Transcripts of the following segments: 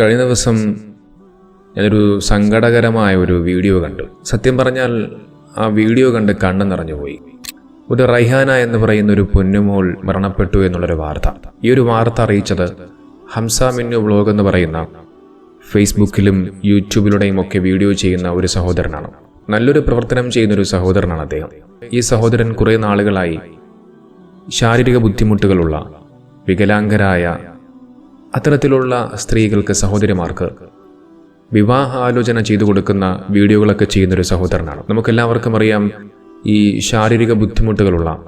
കഴിഞ്ഞ ദിവസം ഞാനൊരു സങ്കടകരമായ ഒരു വീഡിയോ കണ്ടു. സത്യം പറഞ്ഞാൽ ആ വീഡിയോ കണ്ട് കണ്ണ് നിറഞ്ഞുപോയി ഒരു റൈഹാന എന്ന് പറയുന്ന ഒരു പൊന്നുമോൾ മരണപ്പെട്ടു എന്നുള്ളൊരു വാർത്ത. ഈ ഒരു വാർത്ത അറിയിച്ചത് ഹംസ മിന്നു ബ്ലോഗ് എന്ന് പറയുന്ന ഫേസ്ബുക്കിലും യൂട്യൂബിലൂടെയും ഒക്കെ വീഡിയോ ചെയ്യുന്ന ഒരു സഹോദരനാണ്. നല്ലൊരു പ്രവർത്തനം ചെയ്യുന്ന ഒരു സഹോദരനാണ് അദ്ദേഹം. ഈ സഹോദരൻ കുറേ നാളുകളായി ശാരീരിക ബുദ്ധിമുട്ടുകളുള്ള വികലാംഗരായ അത്തരത്തിലുള്ള സ്ത്രീകൾക്ക് സഹോദരിമാർക്ക് വിവാഹാലോചന ചെയ്തു കൊടുക്കുന്ന വീഡിയോകളൊക്കെ ചെയ്യുന്നൊരു സഹോദരനാണ്. നമുക്കെല്ലാവർക്കും അറിയാം ഈ ശാരീരിക ബുദ്ധിമുട്ടുകളുള്ള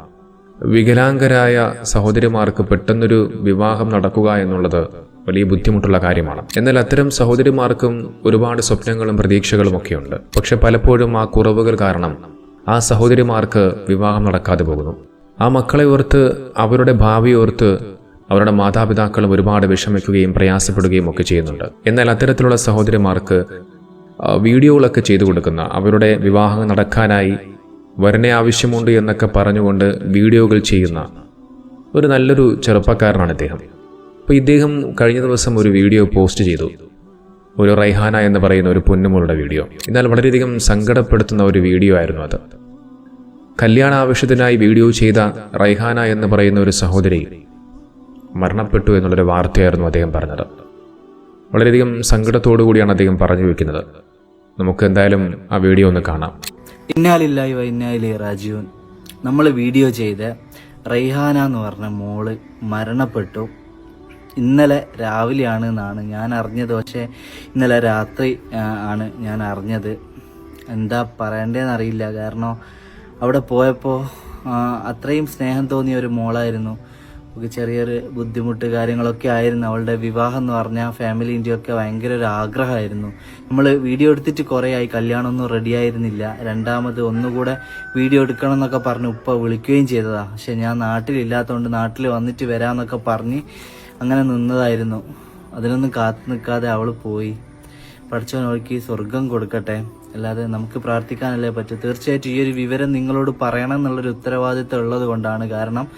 വികലാംഗരായ സഹോദരിമാർക്ക് പെട്ടെന്നൊരു വിവാഹം നടക്കുക എന്നുള്ളത് വലിയ ബുദ്ധിമുട്ടുള്ള കാര്യമാണ്. എന്നാൽ അത്തരം സഹോദരിമാർക്കും ഒരുപാട് സ്വപ്നങ്ങളും പ്രതീക്ഷകളും ഒക്കെയുണ്ട്. പക്ഷെ പലപ്പോഴും ആ കുറവുകൾ കാരണം ആ സഹോദരിമാർക്ക് വിവാഹം നടക്കാതെ പോകുന്നു. ആ മക്കളെ ഓർത്ത് അവരുടെ ഭാവി ഓർത്ത് അവരുടെ മാതാപിതാക്കളും ഒരുപാട് വിഷമിക്കുകയും പ്രയാസപ്പെടുകയും ഒക്കെ ചെയ്യുന്നുണ്ട്. എന്നാൽ അത്തരത്തിലുള്ള സഹോദരിമാർക്ക് വീഡിയോകളൊക്കെ ചെയ്തു കൊടുക്കുന്ന അവരുടെ വിവാഹം നടക്കാനായി വരനെ ആവശ്യമുണ്ട് എന്നൊക്കെ പറഞ്ഞുകൊണ്ട് വീഡിയോകൾ ചെയ്യുന്ന ഒരു നല്ലൊരു ചെറുപ്പക്കാരനാണ് ഇദ്ദേഹം. അപ്പോൾ ഇദ്ദേഹം കഴിഞ്ഞ ദിവസം ഒരു വീഡിയോ പോസ്റ്റ് ചെയ്തു. ഒരു റൈഹാന എന്ന് പറയുന്ന ഒരു പൊന്നുമോളുടെ വീഡിയോ. എന്നാൽ വളരെയധികം സങ്കടപ്പെടുത്തുന്ന ഒരു വീഡിയോ ആയിരുന്നു അത്. കല്യാണ ആവശ്യത്തിനായി വീഡിയോ ചെയ്ത റൈഹാന എന്ന് പറയുന്ന ഒരു സഹോദരി മരണപ്പെട്ടു എന്നുള്ളൊരു വാർത്തയായിരുന്നു അദ്ദേഹം പറഞ്ഞത്. വളരെയധികം സങ്കടത്തോടു കൂടിയാണ് അദ്ദേഹം പറഞ്ഞു വെക്കുന്നത്. നമുക്ക് എന്തായാലും ആ വീഡിയോ ഒന്ന് കാണാം. ഇന്നാലില്ലായി ഇന്നാലി രാജീവൻ? നമ്മൾ വീഡിയോ ചെയ്ത റൈഹാന എന്ന് പറഞ്ഞ മോൾ മരണപ്പെട്ടു. ഇന്നലെ രാവിലെയാണ് എന്നാണ് ഞാൻ അറിഞ്ഞത്. പക്ഷേ ഇന്നലെ രാത്രി ആണ് ഞാൻ അറിഞ്ഞത്. എന്താ പറയണ്ടേന്ന് അറിയില്ല. കാരണം അവിടെ പോയപ്പോൾ അത്രയും സ്നേഹം തോന്നിയ ഒരു മോളായിരുന്നു. ഒക്കെ ചെറിയൊരു ബുദ്ധിമുട്ട് കാര്യങ്ങളൊക്കെ ആയിരുന്നു. അവളുടെ വിവാഹം എന്ന് പറഞ്ഞാൽ ഫാമിലിന്റെ ഒക്കെ ഭയങ്കര ഒരു ആഗ്രഹമായിരുന്നു. നമ്മൾ വീഡിയോ എടുത്തിട്ട് കുറേ ആയി. കല്യാണമൊന്നും റെഡി ആയിരുന്നില്ല. രണ്ടാമത് ഒന്നുകൂടെ വീഡിയോ എടുക്കണം എന്നൊക്കെ പറഞ്ഞ് ഉപ്പ വിളിക്കുകയും ചെയ്തതാ. പക്ഷെ ഞാൻ നാട്ടിലില്ലാത്തതുകൊണ്ട് നാട്ടിൽ വന്നിട്ട് വരാമെന്നൊക്കെ പറഞ്ഞ് അങ്ങനെ നിന്നതായിരുന്നു. അതിനൊന്നും കാത്തു നിൽക്കാതെ അവൾ പോയി. പഠിച്ചവൻ അവൾക്ക് സ്വർഗം കൊടുക്കട്ടെ. അല്ലാതെ നമുക്ക് പ്രാർത്ഥിക്കാനല്ലേ പറ്റൂ. തീർച്ചയായിട്ടും ഈ ഒരു വിവരം നിങ്ങളോട് പറയണം എന്നുള്ളൊരു ഉത്തരവാദിത്തം ഉള്ളത് കൊണ്ടാണ്. കാരണം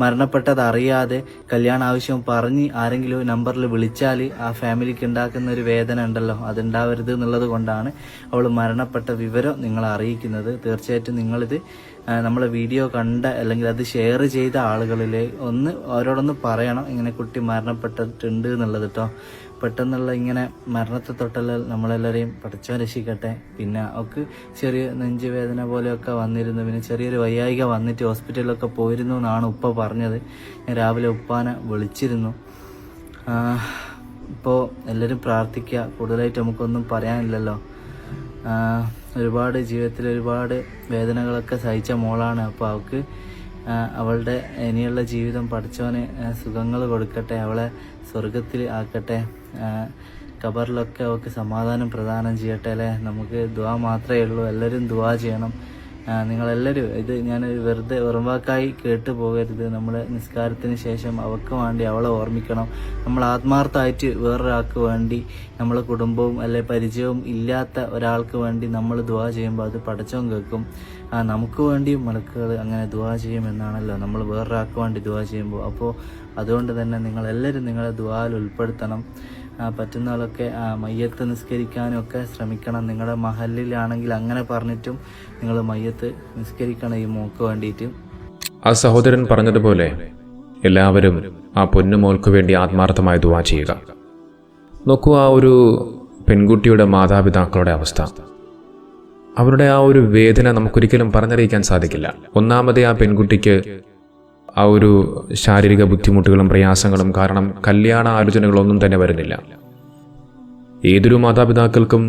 മരണപ്പെട്ടത് അറിയാതെ കല്യാണ ആവശ്യം പറഞ്ഞ് ആരെങ്കിലും നമ്പറിൽ വിളിച്ചാൽ ആ ഫാമിലിക്ക് ഉണ്ടാക്കുന്ന ഒരു വേദന ഉണ്ടല്ലോ അതുണ്ടാവരുത് എന്നുള്ളത് കൊണ്ടാണ് അവൾ മരണപ്പെട്ട വിവരം നിങ്ങളെ അറിയിക്കുന്നത്. തീർച്ചയായിട്ടും നിങ്ങളിത് നമ്മളെ വീഡിയോ കണ്ട അല്ലെങ്കിൽ അത് ഷെയർ ചെയ്ത ആളുകളിലെ ഒന്ന് അവരോടൊന്ന് പറയണം ഇങ്ങനെ കുട്ടി മരണപ്പെട്ടിട്ടുണ്ട് എന്നുള്ളത് കേട്ടോ പെട്ടെന്നുള്ള ഇങ്ങനെ മരണത്തെ തൊട്ടെല്ലാം നമ്മളെല്ലാവരെയും പഠിച്ചോ രക്ഷിക്കട്ടെ. പിന്നെ അവർക്ക് ചെറിയ നെഞ്ചുവേദന പോലെയൊക്കെ വന്നിരുന്നു. പിന്നെ ചെറിയൊരു വയ്യായിക വന്നിട്ട് ഹോസ്പിറ്റലിലൊക്കെ പോയിരുന്നു എന്നാണ് ഉപ്പ പറഞ്ഞത്. ഞാൻ രാവിലെ ഉപ്പാനെ വിളിച്ചിരുന്നു. ഇപ്പോൾ എല്ലാവരും പ്രാർത്ഥിക്കുക കൂടുതലായിട്ട് നമുക്കൊന്നും പറയാനില്ലല്ലോ. ഒരുപാട് ജീവിതത്തിൽ ഒരുപാട് വേദനകളൊക്കെ സഹിച്ച മോളാണ്. അപ്പോൾ അവൾക്ക് അവളുടെ ഇനിയുള്ള ജീവിതം പഠിച്ചവന് സുഖങ്ങൾ കൊടുക്കട്ടെ അവളെ സ്വർഗത്തിൽ ആക്കട്ടെ ഖബറിലൊക്കെ അവൾക്ക് സമാധാനം പ്രദാനം ചെയ്യട്ടെ അല്ലേ? നമുക്ക് ദുവാ മാത്രമേ ഉള്ളൂ എല്ലാവരും ദുവാ ചെയ്യണം. നിങ്ങളെല്ലാവരും ഇത് ഞാൻ വെറുതെ വെറുമ്പാക്കായി കേട്ടു പോകരുത്. നമ്മൾ നിസ്കാരത്തിന് ശേഷം അവൾക്ക് വേണ്ടി അവളെ ഓർമ്മിക്കണം. നമ്മൾ ആത്മാർത്ഥമായിട്ട് വേറൊരാൾക്ക് വേണ്ടി നമ്മളെ കുടുംബവും അല്ലെ പരിചയവും ഇല്ലാത്ത ഒരാൾക്ക് വേണ്ടി നമ്മൾ ദുവാ ചെയ്യുമ്പോൾ അത് പടച്ചവും കേൾക്കും. നമുക്ക് വേണ്ടി മലക്കുകൾ അങ്ങനെ ദുവാ ചെയ്യുമെന്നാണല്ലോ നമ്മൾ വേറൊരാൾക്ക് വേണ്ടി ദുവാ ചെയ്യുമ്പോൾ. അപ്പോൾ അതുകൊണ്ട് തന്നെ നിങ്ങളെല്ലാവരും നിങ്ങളെ ദുവാൽ ഉൾപ്പെടുത്തണം. ആ, ആ, മയ്യത്ത് നിസ്കരിക്കാനും ഒക്കെ ശ്രമിക്കണം. നിങ്ങളുടെ മഹലിലാണെങ്കിൽ അങ്ങനെ പറഞ്ഞിട്ടും നിങ്ങൾ മയ്യത്ത് നിസ്കരിക്കണം ഈ മോക്ക് വേണ്ടിയിട്ട്. ആ സഹോദരൻ പറഞ്ഞതുപോലെ എല്ലാവരും ആ പൊന്നുമോൾക്ക് വേണ്ടി ആത്മാർത്ഥമായി ദുവാ ചെയ്യുക. നോക്കൂ ആ ഒരു പെൺകുട്ടിയുടെ മാതാപിതാക്കളുടെ അവസ്ഥ. അവരുടെ ആ ഒരു വേദന നമുക്കൊരിക്കലും പറഞ്ഞറിയിക്കാൻ സാധിക്കില്ല. ഒന്നാമതേ ആ പെൺകുട്ടിക്ക് ആ ഒരു ശാരീരിക ബുദ്ധിമുട്ടുകളും പ്രയാസങ്ങളും കാരണം കല്യാണ ആലോചനകളൊന്നും തന്നെ വരുന്നില്ല. ഏതൊരു മാതാപിതാക്കൾക്കും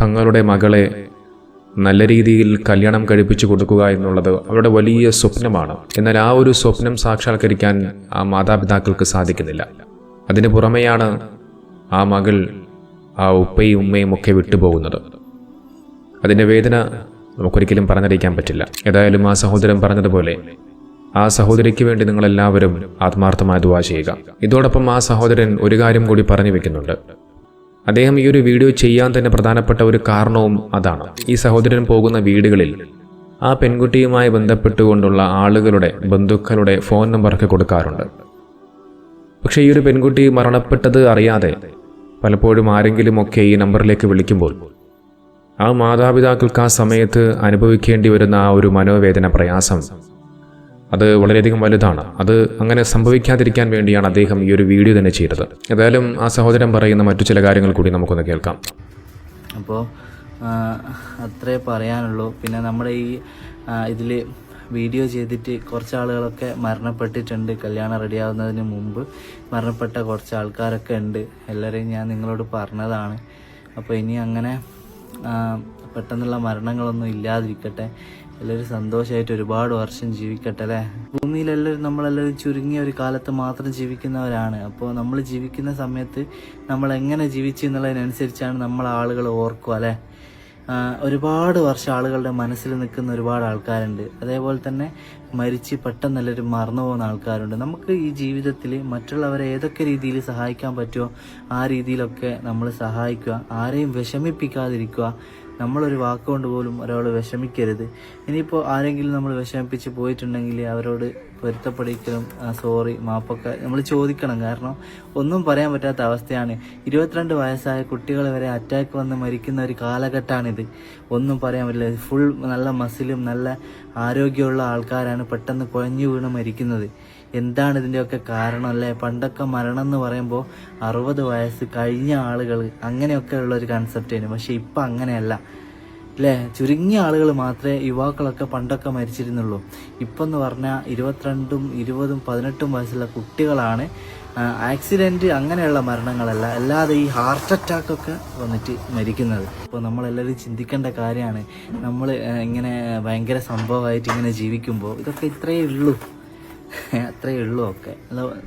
തങ്ങളുടെ മകളെ നല്ല രീതിയിൽ കല്യാണം കഴിപ്പിച്ചു കൊടുക്കുക എന്നുള്ളത് അവരുടെ വലിയ സ്വപ്നമാണ്. എന്നാൽ ആ ഒരു സ്വപ്നം സാക്ഷാത്കരിക്കാൻ ആ മാതാപിതാക്കൾക്ക് സാധിക്കുന്നില്ല. അതിന് പുറമെയാണ് ആ മകൾ ആ ഉപ്പയും ഉമ്മയും ഒക്കെ വിട്ടുപോകുന്നത്. അതിന്റെ വേദന നമുക്കൊരിക്കലും പറഞ്ഞറിയിക്കാൻ പറ്റില്ല. ഏതായാലും ആ സഹോദരൻ പറഞ്ഞതുപോലെ ആ സഹോദരിക്ക് വേണ്ടി നിങ്ങളെല്ലാവരും ആത്മാർത്ഥമായ ദുവാ ചെയ്യുക. ഇതോടൊപ്പം ആ സഹോദരൻ ഒരു കാര്യം കൂടി പറഞ്ഞു വെക്കുന്നുണ്ട്. അദ്ദേഹം ഈ ഒരു വീഡിയോ ചെയ്യാൻ തന്നെ പ്രധാനപ്പെട്ട ഒരു കാരണവും അതാണ്. ഈ സഹോദരൻ പോകുന്ന വീടുകളിൽ ആ പെൺകുട്ടിയുമായി ബന്ധപ്പെട്ടുകൊണ്ടുള്ള ആളുകളുടെ ബന്ധുക്കളുടെ ഫോൺ നമ്പറൊക്കെ കൊടുക്കാറുണ്ട്. പക്ഷേ ഈ ഒരു പെൺകുട്ടി മരണപ്പെട്ടത് അറിയാതെ പലപ്പോഴും ആരെങ്കിലുമൊക്കെ ഈ നമ്പറിലേക്ക് വിളിക്കുമ്പോൾ ആ മാതാപിതാക്കൾക്ക് ആ സമയത്ത് അനുഭവിക്കേണ്ടി വരുന്ന ആ ഒരു മനോവേദന പ്രയാസം. അത് വളരെയധികം വലുതാണ്. അത് അങ്ങനെ സംഭവിക്കാതിരിക്കാൻ വേണ്ടിയാണ് അദ്ദേഹം ഈ ഒരു വീഡിയോ തന്നെ ചെയ്തത്. ഏതായാലും ആ സഹോദരൻ പറയുന്ന മറ്റു ചില കാര്യങ്ങൾ കൂടി നമുക്കൊന്ന് കേൾക്കാം. അപ്പോൾ അത്രേ പറയാനുള്ളൂ. പിന്നെ നമ്മുടെ ഈ ഇതിൽ വീഡിയോ ചെയ്തിട്ട് കുറച്ച് ആളുകളൊക്കെ മരണപ്പെട്ടിട്ടുണ്ട്. കല്യാണം റെഡിയാവുന്നതിന് മുമ്പ് മരണപ്പെട്ട കുറച്ച് ആൾക്കാരൊക്കെ ഉണ്ട്. എല്ലാവരെയും ഞാൻ നിങ്ങളോട് പറഞ്ഞതാണ്. അപ്പോൾ ഇനി അങ്ങനെ പെട്ടെന്നുള്ള മരണങ്ങളൊന്നും ഇല്ലാതിരിക്കട്ടെ. എല്ലാവരും സന്തോഷമായിട്ട് ഒരുപാട് വർഷം ജീവിക്കട്ടെ അല്ലേ? ഭൂമിയിലെല്ലാവരും നമ്മളെല്ലാവരും ചുരുങ്ങിയ ഒരു കാലത്ത് മാത്രം ജീവിക്കുന്നവരാണ്. അപ്പോൾ നമ്മൾ ജീവിക്കുന്ന സമയത്ത് നമ്മൾ എങ്ങനെ ജീവിച്ചു എന്നുള്ളതിനനുസരിച്ചാണ് നമ്മൾ ആളുകൾ ഓർക്കുക അല്ലേ? ഒരുപാട് വർഷം ആളുകളുടെ മനസ്സിൽ നിൽക്കുന്ന ഒരുപാട് ആൾക്കാരുണ്ട്. അതേപോലെ തന്നെ മരിച്ച് പെട്ടെന്ന് എല്ലാവരും മറന്നു പോകുന്ന ആൾക്കാരുണ്ട്. നമുക്ക് ഈ ജീവിതത്തിൽ മറ്റുള്ളവരെ ഏതൊക്കെ രീതിയിൽ സഹായിക്കാൻ പറ്റുമോ ആ രീതിയിലൊക്കെ നമ്മൾ സഹായിക്കുക ആരെയും വിഷമിപ്പിക്കാതിരിക്കുക നമ്മളൊരു വാക്കുകൊണ്ട് പോലും ഒരാൾ വിഷമിക്കരുത്. ഇനിയിപ്പോൾ ആരെങ്കിലും നമ്മൾ വിഷമിപ്പിച്ച് പോയിട്ടുണ്ടെങ്കിൽ അവരോട് പൊരുത്തപ്പെടിക്കലും സോറി മാപ്പൊക്കെ നമ്മൾ ചോദിക്കണം. കാരണം ഒന്നും പറയാൻ പറ്റാത്ത അവസ്ഥയാണ്. ഇരുപത്തിരണ്ട് വയസ്സായ കുട്ടികൾ വരെ അറ്റാക്ക് വന്ന് മരിക്കുന്ന ഒരു കാലഘട്ടമാണിത്. ഒന്നും പറയാൻ പറ്റില്ല. ഫുൾ നല്ല മസിലും നല്ല ആരോഗ്യമുള്ള ആൾക്കാരാണ് പെട്ടെന്ന് കുഴഞ്ഞു വീണ് മരിക്കുന്നത്. എന്താണ് ഇതിന്റെയൊക്കെ കാരണം അല്ലേ? പണ്ടൊക്കെ മരണം എന്ന് പറയുമ്പോൾ അറുപത് വയസ്സ് കഴിഞ്ഞ ആളുകൾ അങ്ങനെയൊക്കെ ഉള്ള ഒരു കൺസെപ്റ്റ് ആയിരുന്നു. പക്ഷെ ഇപ്പം അങ്ങനെയല്ല. അല്ലേ ചുരുങ്ങിയ ആളുകൾ മാത്രമേ യുവാക്കളൊക്കെ പണ്ടൊക്കെ മരിച്ചിരുന്നുള്ളൂ. ഇപ്പം എന്ന് പറഞ്ഞാൽ ഇരുപത്തിരണ്ടും ഇരുപതും പതിനെട്ടും വയസ്സുള്ള കുട്ടികളാണ്. ആക്സിഡന്റ് അങ്ങനെയുള്ള മരണങ്ങളല്ല. അല്ലാതെ ഈ ഹാർട്ട് അറ്റാക്കൊക്കെ വന്നിട്ട് മരിക്കുന്നത്. അപ്പോൾ നമ്മളെല്ലാവരും ചിന്തിക്കേണ്ട കാര്യമാണ്. നമ്മൾ ഇങ്ങനെ ഭയങ്കര സംഭവമായിട്ട് ഇങ്ങനെ ജീവിക്കുമ്പോൾ ഇതൊക്കെ ഇത്രയേ ഉള്ളൂ. അത്രയേ ഉള്ളൂ ഒക്കെ.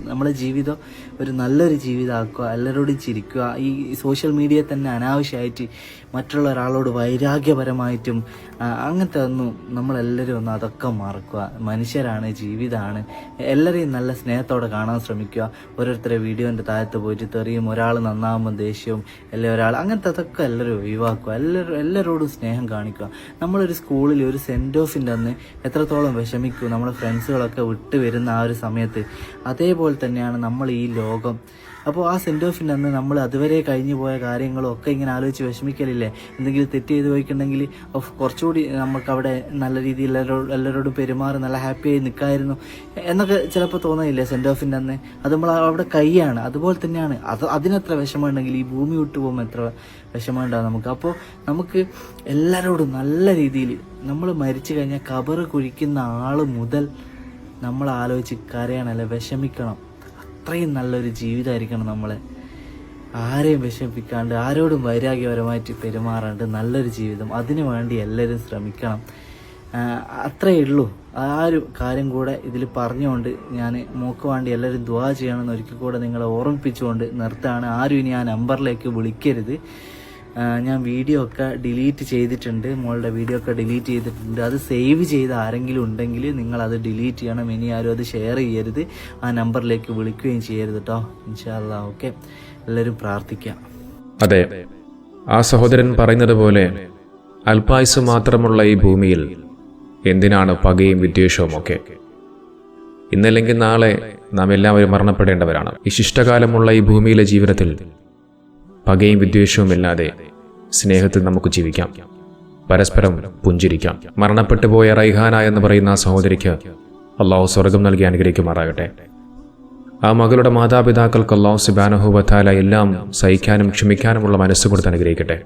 നമ്മുടെ ജീവിതം ഒരു നല്ലൊരു ജീവിതമാക്കുക എല്ലാവരോടും ചിരിക്കുക ഈ സോഷ്യൽ മീഡിയ തന്നെ അനാവശ്യമായിട്ട് മറ്റുള്ള ഒരാളോട് വൈരാഗ്യപരമായിട്ടും അങ്ങനത്തെ ഒന്നും നമ്മളെല്ലാവരും ഒന്ന് അതൊക്കെ മറക്കുക. മനുഷ്യരാണ് ജീവിതമാണ് എല്ലാവരെയും നല്ല സ്നേഹത്തോടെ കാണാൻ ശ്രമിക്കുക. ഓരോരുത്തരെ വീഡിയോന്റെ താഴത്ത് പോയിട്ട് തെറിയും ഒരാൾ നന്നാകുമ്പോൾ ദേഷ്യവും അല്ലെ ഒരാൾ അങ്ങനത്തെ അതൊക്കെ എല്ലാവരും ഒഴിവാക്കുക. എല്ലാവരും എല്ലാവരോടും സ്നേഹം കാണിക്കുക. നമ്മളൊരു സ്കൂളിൽ ഒരു സെൻഡ് ഓഫിന്റെ അന്ന് എത്രത്തോളം വിഷമിക്കും. നമ്മുടെ ഫ്രണ്ട്സുകളൊക്കെ വിട്ട് വരുന്ന ആ ഒരു സമയത്ത്. അതേപോലെ തന്നെയാണ് നമ്മൾ ഈ ലോകം. അപ്പോൾ ആ സെൻഡ് ഓഫിന്റെ അന്ന് നമ്മൾ അതുവരെ കഴിഞ്ഞു പോയ കാര്യങ്ങളും ഒക്കെ ഇങ്ങനെ ആലോചിച്ച് വിഷമിക്കലില്ലേ? എന്തെങ്കിലും തെറ്റ് ചെയ്ത് പോയിട്ടുണ്ടെങ്കിൽ ഓഫ് കുറച്ചുകൂടി നമുക്ക് അവിടെ നല്ല രീതിയിൽ എല്ലാവരോടും എല്ലാവരോടും പെരുമാറി നല്ല ഹാപ്പിയായി നിൽക്കായിരുന്നു എന്നൊക്കെ ചിലപ്പോൾ തോന്നില്ലേ സെൻഡ് ഓഫിന്റെ അന്ന്? അത് നമ്മൾ അവിടെ കൈയാണ്. അതുപോലെ തന്നെയാണ്. അത് അതിനെത്ര വിഷമമുണ്ടെങ്കിൽ ഈ ഭൂമി വിട്ടു പോകുമ്പോൾ എത്ര വിഷമമുണ്ടാകും നമുക്ക്. അപ്പോൾ നമുക്ക് എല്ലാവരോടും നല്ല രീതിയിൽ നമ്മൾ മരിച്ചു കഴിഞ്ഞാൽ കബറ് കുഴിക്കുന്ന ആൾ മുതൽ നമ്മൾ ആലോചിച്ച് കരയണമല്ലേ വിഷമിക്കണം. അത്രയും നല്ലൊരു ജീവിതമായിരിക്കണം നമ്മളെ. ആരെയും വിഷമിപ്പിക്കാണ്ട് ആരോടും വൈരാഗ്യപരമായിട്ട് പെരുമാറാണ്ട് നല്ലൊരു ജീവിതം അതിനു വേണ്ടി എല്ലാവരും ശ്രമിക്കണം. അത്രയേ ഉള്ളൂ. ആ ഒരു കാര്യം കൂടെ ഇതിൽ പറഞ്ഞുകൊണ്ട് ഞാൻ മൂക്ക് വേണ്ടി എല്ലാവരും ദ്വാ ചെയ്യണമെന്ന് ഒരിക്കൽ കൂടെ നിങ്ങളെ ഓർമ്മിപ്പിച്ചുകൊണ്ട് നിർത്താണ് ആരും ഇനി ആ നമ്പറിലേക്ക് വിളിക്കരുത്. ഞാൻ വീഡിയോ ഒക്കെ ഡിലീറ്റ് ചെയ്തിട്ടുണ്ട്. മോളുടെ വീഡിയോ ഒക്കെ ഡിലീറ്റ് ചെയ്തിട്ടുണ്ട്. അത് സേവ് ചെയ്ത് ആരെങ്കിലും ഉണ്ടെങ്കിൽ നിങ്ങൾ അത് ഡിലീറ്റ് ചെയ്യണം. ഇനി ആരും അത് ഷെയർ ചെയ്യരുത്. ആ നമ്പറിലേക്ക് വിളിക്കുകയും ചെയ്യരുത് കേട്ടോ ഇൻഷാല്ല ഓക്കെ എല്ലാവരും പ്രാർത്ഥിക്കാം. അതെ. ആ സഹോദരൻ പറയുന്നത് പോലെ അല്പായുസ് മാത്രമുള്ള ഈ ഭൂമിയിൽ എന്തിനാണ് പകയും വിദ്വേഷവും ഒക്കെ? ഇന്നല്ലെങ്കിൽ നാളെ നാം എല്ലാവരും മരണപ്പെടേണ്ടവരാണ്. ഈ ശിഷ്ടകാലമുള്ള ഈ ഭൂമിയിലെ ജീവിതത്തിൽ പകയും വിദ്വേഷവും ഇല്ലാതെ സ്നേഹത്തിൽ നമുക്ക് ജീവിക്കാം. പരസ്പരം പുഞ്ചിരിക്കാം. മരണപ്പെട്ടു പോയ റൈഹാന എന്ന് പറയുന്ന ആ സഹോദരിക്ക് അള്ളാഹു സ്വർഗം നൽകി അനുഗ്രഹിക്കുമാറാകട്ടെ. ആ മകളുടെ മാതാപിതാക്കൾക്ക് അള്ളാഹു സുബാനഹു വത്താല എല്ലാം സഹിക്കാനും ക്ഷമിക്കാനുമുള്ള മനസ്സ് കൊടുത്ത് അനുഗ്രഹിക്കട്ടെ.